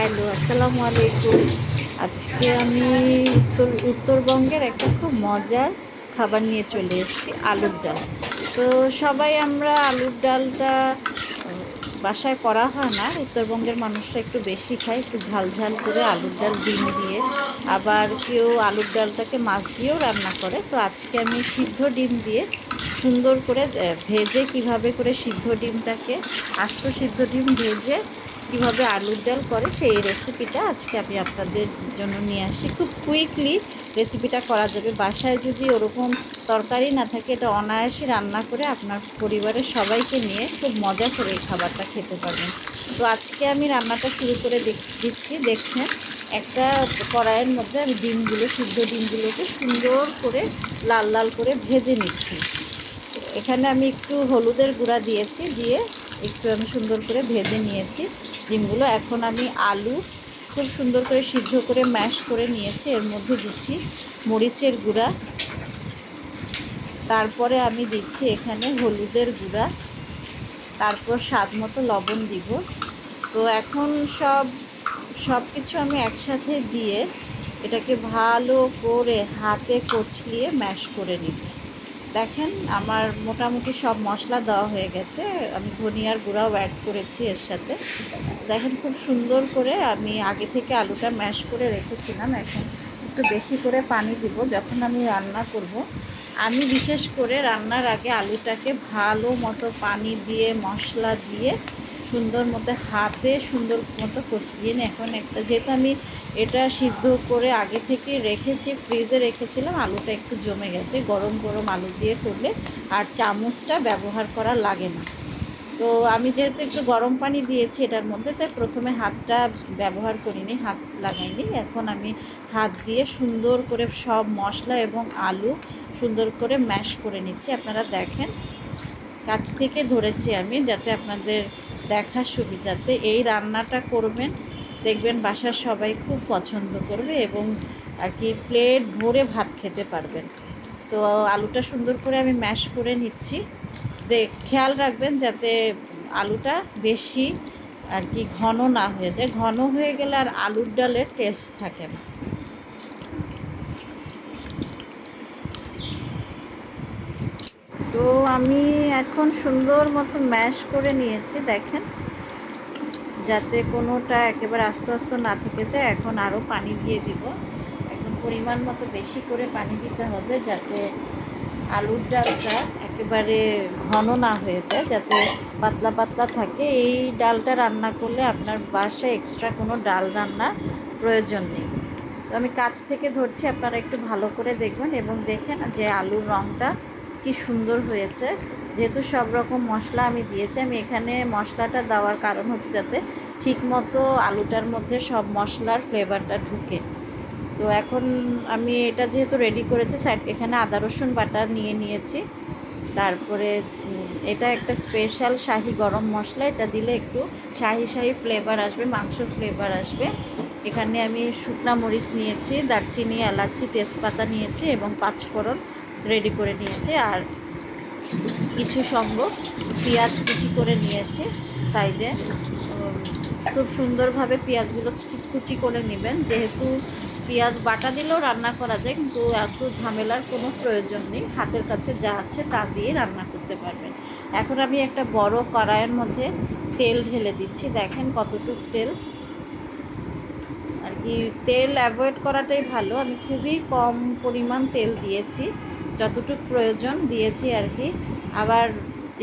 Hello, আসসালামু আলাইকুম। আজকে আমি উত্তর উত্তরবঙ্গের একটা খুব মজার খাবার নিয়ে চলে এসেছি, আলুর ডাল। তো সবাই আমরা আলুর ডালটা বাসায় করা হয় না, উত্তরবঙ্গের মানুষরা একটু বেশি খায়, একটু ঝাল ঝাল করে আলুর ডাল ডিম দিয়ে। আবার কেউ আলুর ডালটাকে মাছ দিয়েও রান্না করে। তো আজকে আমি সিদ্ধ ডিম দিয়ে সুন্দর করে ভেজে কীভাবে করে সিদ্ধ ডিমটাকে, আস্ত সিদ্ধ ডিম ভেজে কীভাবে আলুর ডাল করে সেই রেসিপিটা আজকে আমি আপনাদের জন্য নিয়ে আসি খুব কুইকলি রেসিপিটা করা যাবে। বাসায় যদি ওরকম তরকারি না থাকে, এটা অনায়াসে রান্না করে আপনার পরিবারের সবাইকে নিয়ে খুব মজা করে এই খাবারটা খেতে পারবেন। তো আজকে আমি রান্নাটা শুরু করে দিচ্ছি। দেখছেন, একটা কড়াইয়ের মধ্যে আমি ডিমগুলো, সিদ্ধ ডিমগুলোকে সুন্দর করে লাল লাল করে ভেজে নিচ্ছি। এখানে আমি একটু হলুদের গুঁড়া দিয়েছি, দিয়ে একটু আমি সুন্দর করে ভেজে নিয়েছি। ডিমগুলো এখন আমি আলু খুব সুন্দর করে সিদ্ধ করে ম্যাশ করে নিয়েছি। এর মধ্যে দিচ্ছি মরিচের গুঁড়া। তারপরে আমি দিচ্ছি এখানে হলুদের গুঁড়া। তারপর স্বাদ মতো লবণ দিব। তো এখন সব সব কিছু আমি একসাথে দিয়ে এটাকে ভালো করে হাতে কচলিয়ে ম্যাশ করে নিব। দেখেন, আমার মোটামুটি সব মশলা দেওয়া হয়ে গেছে। আমি ধনিয়ার গুঁড়াও অ্যাড করেছি এর সাথে। দেখেন, খুব সুন্দর করে আমি আগে থেকে আলুটা ম্যাশ করে রেখেছিলাম। এখন একটু বেশি করে পানি দিব যখন আমি রান্না করব। আমি বিশেষ করে রান্নার আগে আলুটাকে ভালো মতো পানি দিয়ে, মশলা দিয়ে সুন্দর মতো হাতে সুন্দর মতো কচলিয়ে নিই। এখন একটা যেহেতু আমি এটা সিদ্ধ করে আগে থেকে রেখেছি, ফ্রিজে রেখেছিলাম, আলুটা একটু জমে গেছে, গরম গরম আলু দিয়ে করলে আর চামচটা ব্যবহার করা লাগে না। তো আমি যেহেতু একটু গরম পানি দিয়েছি এটার মধ্যে, তাই প্রথমে হাতটা ব্যবহার করিনি, হাত লাগাইনি। এখন আমি হাত দিয়ে সুন্দর করে সব মশলা এবং আলু সুন্দর করে ম্যাশ করে নিচ্ছি। আপনারা দেখেন, কাছ থেকে ধরেছি আমি, যাতে আপনাদের দেখার সুবিধাতে এই রান্নাটা করবেন। দেখবেন বাসার সবাই খুব পছন্দ করবে এবং আর কি প্লেট ভরে ভাত খেতে পারবেন। তো আলুটা সুন্দর করে আমি ম্যাশ করে নিচ্ছি। খেয়াল রাখবেন যাতে আলুটা বেশি আর কি ঘন না হয়ে যায়। ঘন হয়ে গেলে আর আলুর ডালের টেস্ট থাকে না। তো আমি এখন সুন্দর মতো ম্যাশ করে নিয়েছি, দেখেন। যাতে কোনোটা একেবারে আস্তে আস্তে না থেকে যায়, এখন আরও পানি দিয়ে দিব। এখন পরিমাণ মতো বেশি করে পানি দিতে হবে যাতে আলুর ডালটা একেবারে ঘন না হয়ে যায়, যাতে পাতলা পাতলা থাকে। এই ডালটা রান্না করলে আপনার বাসায় এক্সট্রা কোনো ডাল রান্নার প্রয়োজন নেই। তো আমি কাছ থেকে ধরছি, আপনারা একটু ভালো করে দেখবেন এবং দেখেন যে আলুর রঙটা কি সুন্দর হয়েছে। যেহেতু সব রকম মশলা আমি দিয়েছি, আমি এখানে মশলাটা দেওয়ার কারণ হচ্ছে যাতে ঠিকমতো আলুটার মধ্যে সব মশলার ফ্লেভারটা ঢুকে। তো এখন আমি এটা যেহেতু রেডি করেছি সাইড এখানে আদা, রসুন বাটা নিয়ে নিয়েছি। তারপরে এটা একটা স্পেশাল শাহি গরম মশলা, এটা দিলে একটু শাহি শাহি ফ্লেভার আসবে, মাংস ফ্লেভার আসবে। এখানে আমি শুকনা মরিচ নিয়েছি, দারচিনি, এলাচি, তেজপাতা নিয়েছি এবং পাঁচফোড়ন রেডি করে নিয়েছি আর কিছু সঙ্গ পেঁয়াজ কুচি করে নিয়েছি সাইডে খুব সুন্দরভাবে পেঁয়াজগুলো কুচি করে নেবেন। যেহেতু পেঁয়াজ বাটা দিলেও রান্না করা যায়, কিন্তু এত ঝামেলার কোনো প্রয়োজন নেই। হাতের কাছে যা আছে তা দিয়ে রান্না করতে পারবেন। এখন আমি একটা বড় কড়াইয়ের মধ্যে তেল ঢেলে দিচ্ছি। দেখেন কতটুকু তেল। আর কি তেল অ্যাভয়েড করাটাই ভালো। আমি খুবই কম পরিমাণ তেল দিয়েছি। যতটুকু প্রয়োজন দিয়েছি আর কি। আবার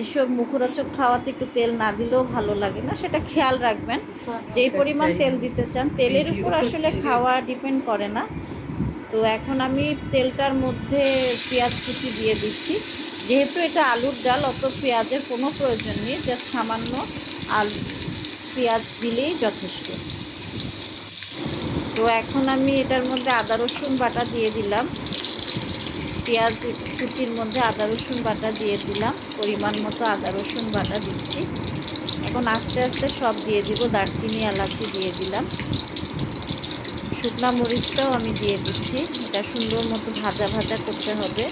এসব মুখরোচক খাওয়াতে একটু তেল না দিলেও ভালো লাগে না সেটা খেয়াল রাখবেন। যেই পরিমাণ তেল দিতে চান তেলের উপর আসলে খাওয়া ডিপেন্ড করে না। তো এখন আমি তেলটার মধ্যে পেঁয়াজ কুচি দিয়ে দিচ্ছি। যেহেতু এটা আলুর ডাল অত পেঁয়াজের কোনো প্রয়োজন নেই জাস্ট সামান্য আলু পেঁয়াজ দিলেই যথেষ্ট। তো এখন আমি এটার মধ্যে আদা রসুন বাটা দিয়ে দিলাম। পেঁয়াজ কুচির মধ্যে আদা রসুন বাটা দিয়ে দিলাম। পরিমাণ মতো আদা রসুন বাটা দিচ্ছি। এখন আস্তে আস্তে সব দিয়ে দিব, দারচিনি, এলাচি দিয়ে দিলাম। শুকনা মরিচটাও আমি দিয়ে দিচ্ছি। এটা সুন্দর মতো ভাজা ভাজা করতে হবে।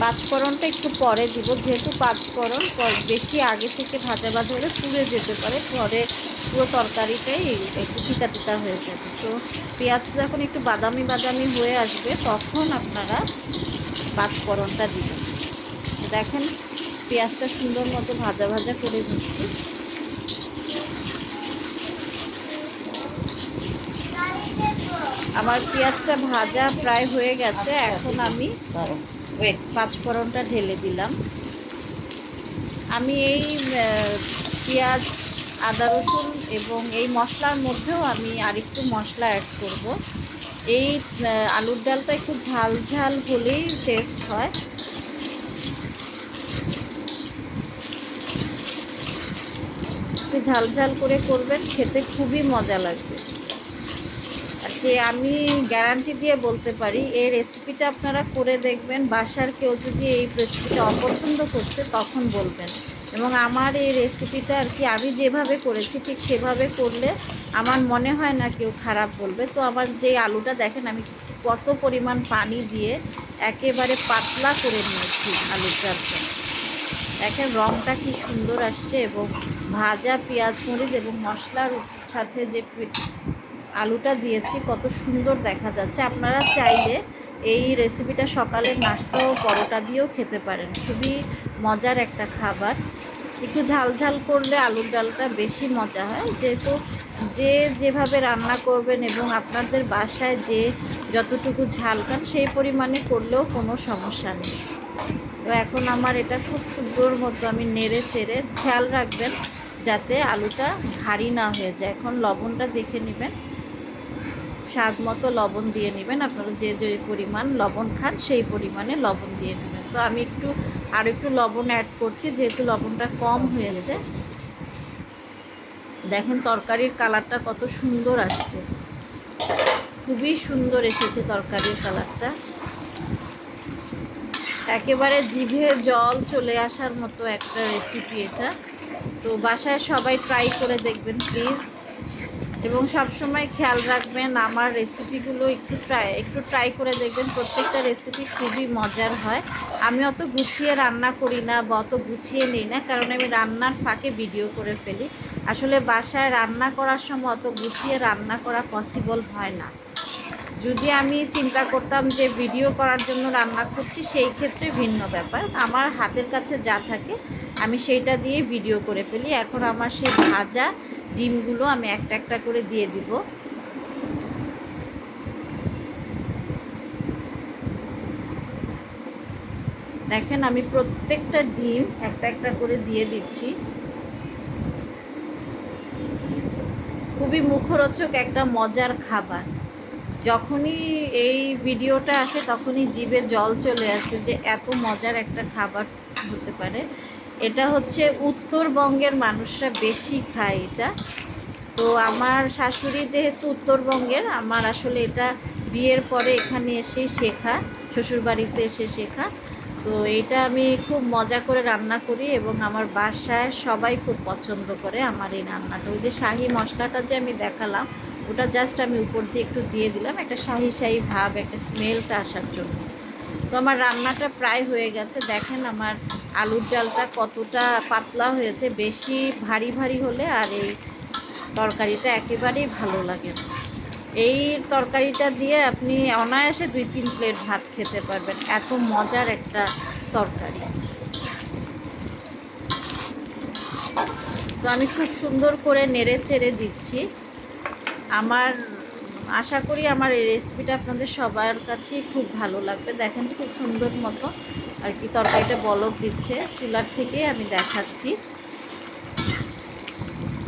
পাঁচফোড়নটা একটু পরে দিব, যেহেতু পাঁচফোড়ন বেশি আগে থেকে ভাজা ভাজা হলে পুড়ে যেতে পারে। পরে পুরো তরকারিটাই একটু তিতা তিতা হয়ে যাবে। তো পেঁয়াজ যখন একটু বাদামি বাদামি হয়ে আসবে তখন আপনারা পাঁচফোড়নটা দিবেন। দেখেন পেঁয়াজটা সুন্দর মতো ভাজা ভাজা করে দিচ্ছি আমার পেঁয়াজটা ভাজা প্রায় হয়ে গেছে এখন আমি পাঁচফোড়নটা ঢেলে দিলাম। আমি এই পেঁয়াজ আদা রসুন এবং এই মশলার মধ্যেও আমি আরেকটু মশলা অ্যাড করব। এই আলুর ডালটা একটু ঝাল ঝাল হলেই টেস্ট হয়। একটু ঝাল ঝাল করে করবেন, খেতে খুবই মজা লাগছে আর কি আমি গ্যারান্টি দিয়ে বলতে পারি, এই রেসিপিটা আপনারা করে দেখবেন। বাসার কেউ যদি এই রেসিপিটা অপছন্দ করছে, তখন বলবেন। এবং আমার এই রেসিপিটা আর কি আমি যেভাবে করেছি, ঠিক সেভাবে করলে আমার মনে হয় না কেউ খারাপ বলবে। তো আমার যে আলুটা দেখেন, আমি কত পরিমাণ পানি দিয়ে একেবারে পাতলা করে নিয়েছি ডালটা দেখেন রঙটা কি সুন্দর আসছে এবং ভাজা পেঁয়াজ মরিচ এবং মশলার সাথে যে আলুটা দিয়েছি, কত সুন্দর দেখা যাচ্ছে। আপনারা চাইলে এই রেসিপিটা সকালের নাস্তা ও পরোটা দিয়েও খেতে পারেন। খুবই মজার একটা খাবার। একটু ঝাল ঝাল করলে আলুর ডালটা বেশি মজা হয়। যেহেতু যে যেভাবে রান্না করবেন এবং আপনাদের বাসায় যে যতটুকু ঝাল খান সেই পরিমাণে করলেও কোনো সমস্যা নেই। তো এখন আমার এটা খুব সুন্দর মতো আমি নেড়ে চেড়ে খেয়াল রাখবেন যাতে আলুটা ভারী না হয়ে যায়। এখন লবণটা দেখে নেবেন। স্বাদ মতো লবণ দিয়ে নেবেন। আপনারা যে যে পরিমাণ লবণ খান সেই পরিমাণে লবণ দিয়ে নেবেন। তো আমি একটু, আর একটু লবণ অ্যাড করছি, যেহেতু লবণটা কম হয়েছে। দেখেন তরকারির কালারটা কত সুন্দর আসছে। খুবই সুন্দর এসেছে তরকারির কালারটা একেবারে জিভে জল চলে আসার মতো একটা রেসিপি এটা। তো বাসায় সবাই ট্রাই করে দেখবেন প্লিজ এবং সবসময় খেয়াল রাখবেন, আমার রেসিপিগুলো একটু ট্রাই একটু ট্রাই করে দেখবেন, প্রত্যেকটা রেসিপি খুবই মজার হয়। আমি অত গুছিয়ে রান্না করি না বা অত গুছিয়ে নিই না, কারণ আমি রান্নার ফাঁকে ভিডিও করে ফেলি। আসলে বাসায় রান্না করার সময় অত গুছিয়ে রান্না করা পসিবল হয় না। যদি আমি চিন্তা করতাম যে ভিডিও করার জন্য রান্না করছি, সেই ক্ষেত্রে ভিন্ন ব্যাপার। আমার হাতের কাছে যা থাকে, আমি সেইটা দিয়ে ভিডিও করে ফেলি। এখন আমার সেই ভাজা ডিমগুলো আমি একটা একটা করে দিয়ে দিব। দেখেন, আমি প্রত্যেকটা ডিম একটা একটা করে দিয়ে দিচ্ছি। খুবই মুখরোচক একটা মজার খাবার। যখনই এই ভিডিওটা আসে, তখনই জিভে জল চলে আসে যে এত মজার একটা খাবার হতে পারে। এটা হচ্ছে উত্তরবঙ্গের মানুষরা বেশি খায় এটা। তো আমার শাশুড়ি যেহেতু উত্তরবঙ্গের, আমার আসলে এটা বিয়ের পরে এখানে এসেই শেখা, শ্বশুরবাড়িতে এসে শেখা। তো এটা আমি খুব মজা করে রান্না করি এবং আমার বাসায় সবাই খুব পছন্দ করে আমার এই রান্নাটা। ওই যে শাহি মশলাটা যে আমি দেখালাম, ওটা জাস্ট আমি উপর দিয়ে একটু দিয়ে দিলাম। একটা শাহি শাহি ভাব, একটা স্মেলটা আসার জন্য। তো আমার রান্নাটা প্রায় হয়ে গেছে। দেখেন আমার আলুর ডালটা কতটা পাতলা হয়েছে, বেশি ভারী ভারী হলে আর এই তরকারিটা একেবারেই ভালো লাগে এই তরকারিটা দিয়ে আপনি অনায়াসে দুই তিন প্লেট ভাত খেতে পারবেন, এত মজার একটা তরকারি। তো আমি খুব সুন্দর করে নেড়ে চেড়ে দিচ্ছি। আমার, আশা করি আমার এই রেসিপিটা আপনাদের সবার কাছেই খুব ভালো লাগবে। দেখেন খুব সুন্দর মতো আর কি তরকারিটা বলক দিচ্ছে। চুলার থেকে আমি দেখাচ্ছি।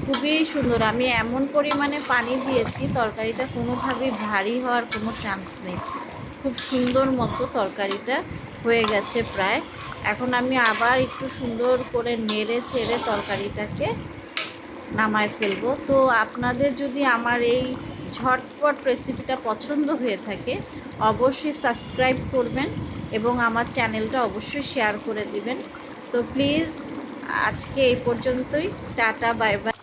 খুবই সুন্দর। আমি এমন পরিমাণে পানি দিয়েছি, তরকারিটা কোনোভাবেই ভারী হওয়ার কোনো চান্স নেই। খুব সুন্দর মতো তরকারিটা হয়ে গেছে প্রায়। এখন আমি আবার একটু সুন্দর করে নেড়ে চেড়ে তরকারিটাকে নামায় ফেলব। তো আপনাদের যদি আমার এই ঝটপট রেসিপিটা পছন্দ হয়ে থাকে, অবশ্যই সাবস্ক্রাইব করবেন। এবং আমার চ্যানেলটা অবশ্যই শেয়ার করে দিবেন। তো প্লিজ আজকে এই পর্যন্তই। Tata bye bye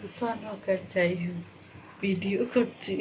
তুফান হোক আর যাই হোক ভিডিও করছি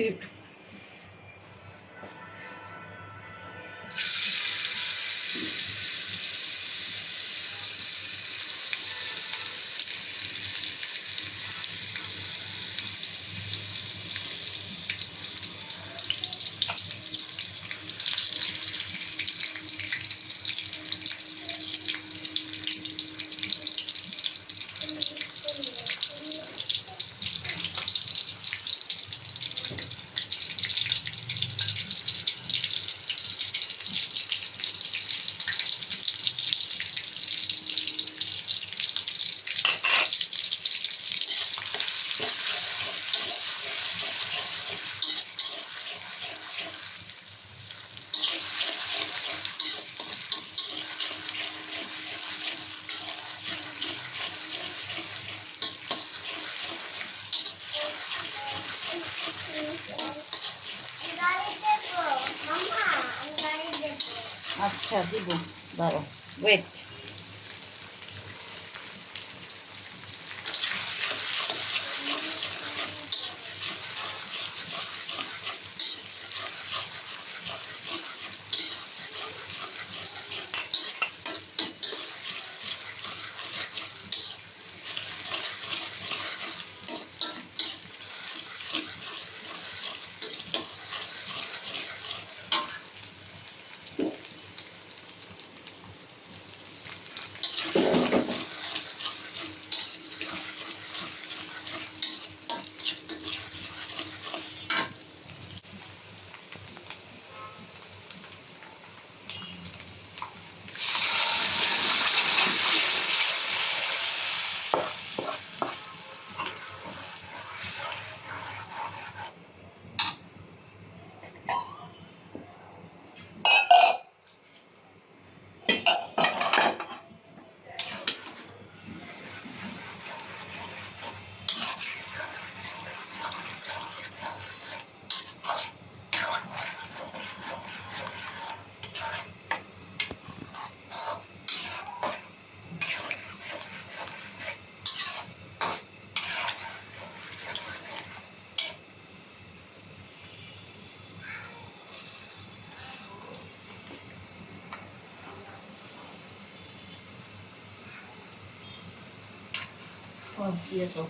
দিব। দাঁড়ো ওয়েট দিয়ে দাও